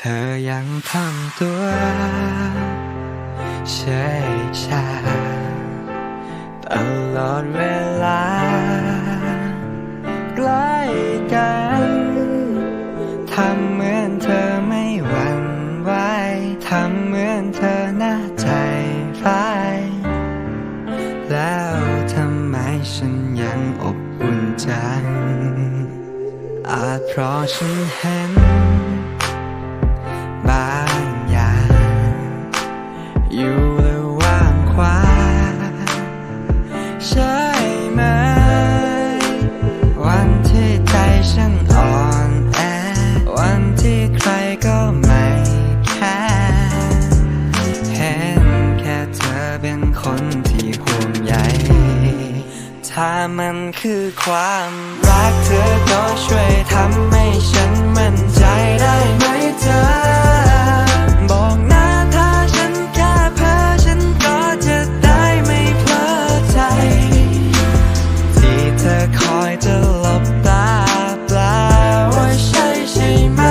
เธอยังทำตัวเฉยชาตลอดเวลาใกล้กันทำเหมือนเธอไม่หวั่นไหวทำเหมือนเธอหน้าใจร้ายแล้วทำไมฉันยังอบอุ่นใจอาจเพราะฉันเห็น มันคือความรักเธอก็ช่วยทำให้ฉันมั่นใจได้ไหมเธอ บอกนะถ้าฉันแค่เพ้อฉันก็จะได้ไม่เพลอใจ ที่เธอคอยจะหลบตาแปลว่าใช่ใช่ไหม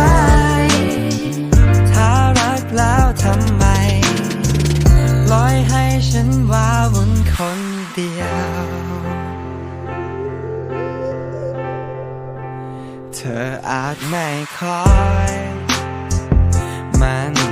ถ้ารักแล้วทำไมปล่อยให้ฉันว้าวุ่นคนเดียว ธออาจไม่คอย มัน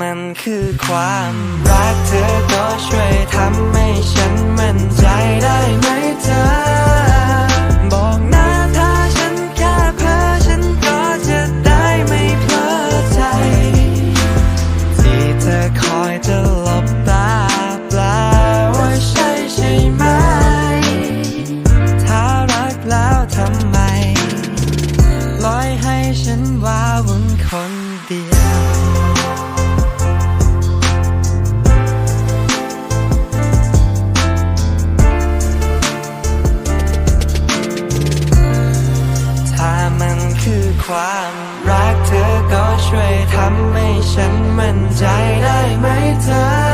มันคือความรักเธอก็ช่วยทำให้ฉันมั่นใจได้ไหมเธอ บอกนะถ้าฉันแค่เพ้อฉันก็จะได้ไม่เพลอใจ ที่เธอคอยจะหลบตาแปลว่าใช่ใช่ไหม ถ้ารักแล้วทำไมปล่อยให้ฉันว้าวุ่นคนเดียว ความรักเธอก็ช่วยทำให้ฉันมั่นใจได้ไหมเธอ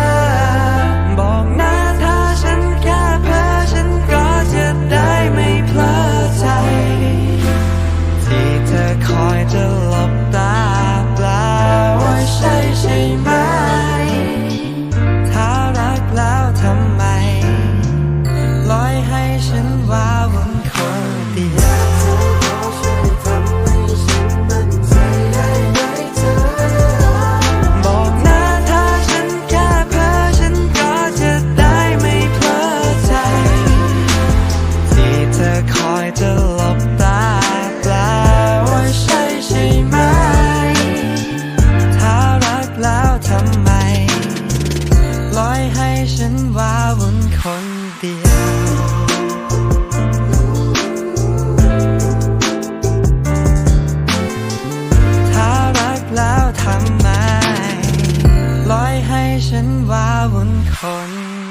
คนเดียวถ้ารักแล้วทำไมปล่อยให้ฉันว้าวุ่นคน